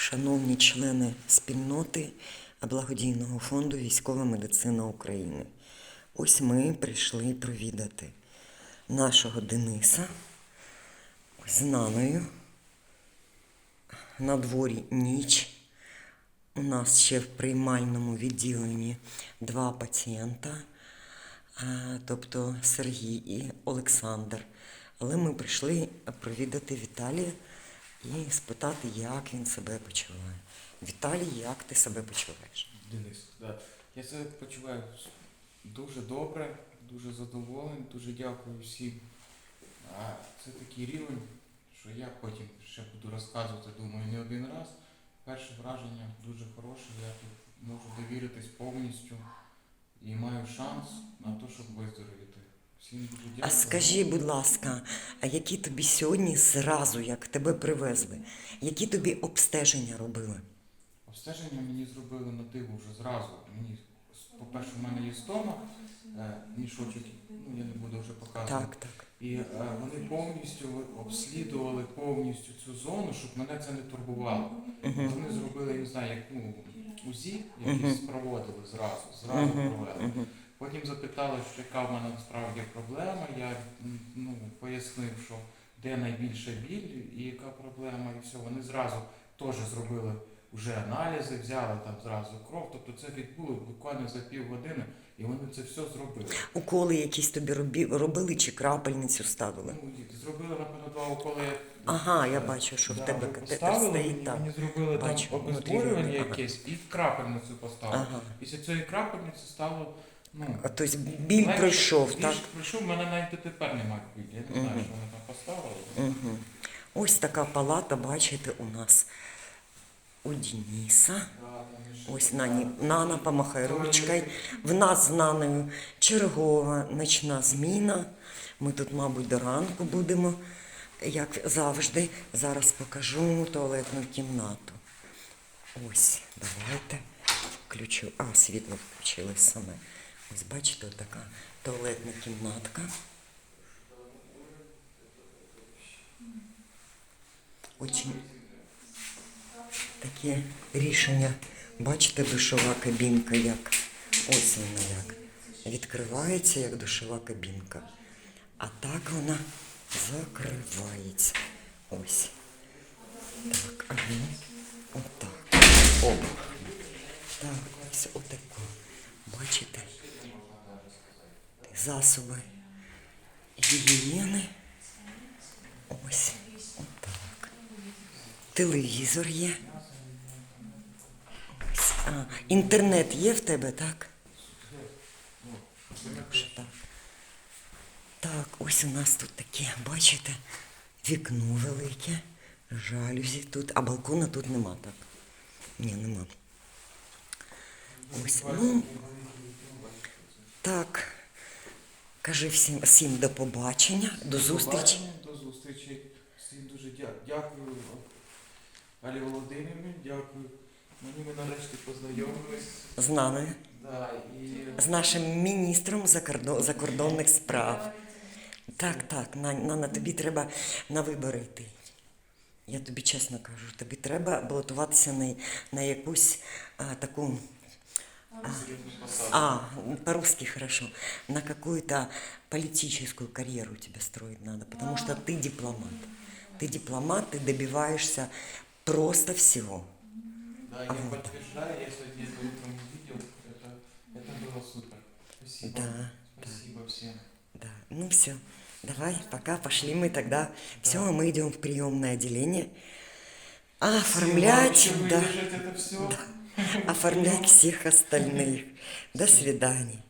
шановні члени спільноти благодійного фонду Військова медицина України. Ось ми прийшли провідати нашого Дениса з Наною. На дворі ніч. У нас ще в приймальному відділенні два пацієнта, тобто Сергій і Олександр. Але ми прийшли провідати Віталія і спитати, як він себе почуває. Віталій, як ти себе почуваєш? Денис, да. я себе почуваю дуже добре, дуже задоволений, дуже дякую всім. А це такий рівень, що я потім ще буду розказувати, думаю, не один раз. Перше враження дуже хороше, я тут можу довіритись повністю і маю шанс на те, щоб виздоровіти. А скажи, будь ласка, а які тобі сьогодні зразу, як тебе привезли, які тобі обстеження робили? Обстеження мені зробили на диво вже зразу. Мені, по-перше, в мене є стома, е, мішочок, ну я не буду вже показувати. Так, так. І е, вони повністю обслідували повністю цю зону, щоб мене це не турбувало. Угу. Вони зробили, я не знаю, як ну, УЗІ, якісь проводили зразу, зразу провели. Потім запитали, що яка в мене насправді проблема. Я ну, пояснив, що де найбільша біль і яка проблема, і все. Вони зразу теж зробили вже аналізи, взяли там зразу кров. Тобто це відбуло буквально за півгодини, і вони це все зробили. Уколи якісь тобі робі- робили чи крапельницю ставили? Ну, зробили, напевно, два уколи. Ага, я бачу, що в Да, тебе катетер поставили, стоїть. і Так. Мені зробили Бачу, там внутрі обезболювання ага. якесь і крапельницю поставили. Ага. Після цієї крапельниці стало, ну, А, Тобто біль легше. пройшов, Біль так? пройшов, в мене навіть дотепер немає білі. Я не знаю, що вони там поставили. Угу. Ось така палата, бачите, у нас у Дениса. Ще- Ось Нані, Нана помахай ручкою. В нас з Наною чергова ночна зміна. Ми тут, мабуть, до ранку будемо, як завжди. Зараз покажу туалетну кімнату. Ось, давайте включу. А, світло включилось саме. Ось бачите, така туалетна кімнатка. Очень таке рішення. Бачите, душова кабінка як. Ось вона як. Відкривається як душова кабінка. А так вона закривається. Ось. Так, ага. Отак. Оп. Так, ось отако. Бачите? Засоби гігієни. Ось. Отак. Телевізор є. А, інтернет є в тебе, так? Що так? Так, ось у нас тут таке, бачите, вікно велике, жалюзі тут, а балкона тут нема, так? Ні, нема. Ось, ну, так. Кажи всім, всім до побачення, до зустрічі. побачення, До зустрічі. Всім дуже дя- дякую. Алі Володимирівні, дякую. Мені ми нарешті познайомились. З нами, Да, і з нашим міністром закордон- закордонних справ. Так, так, на, на, на тобі треба на вибори йти. Я тобі чесно кажу, тобі треба балотуватися на, на якусь а, таку. А, по-русски хорошо, на какую-то политическую карьеру тебе строить надо, потому что ты дипломат. Ты дипломат, ты добиваешься просто всего. Да, я подтверждаю, я сегодня это утром увидел, это, это было супер. Спасибо. Да, Спасибо всем. Да, ну все, давай, пока, пошли мы тогда. Все, мы идем в приемное отделение. Оформлять, Сила, да, это все. Оформлять всех остальных. До свидания.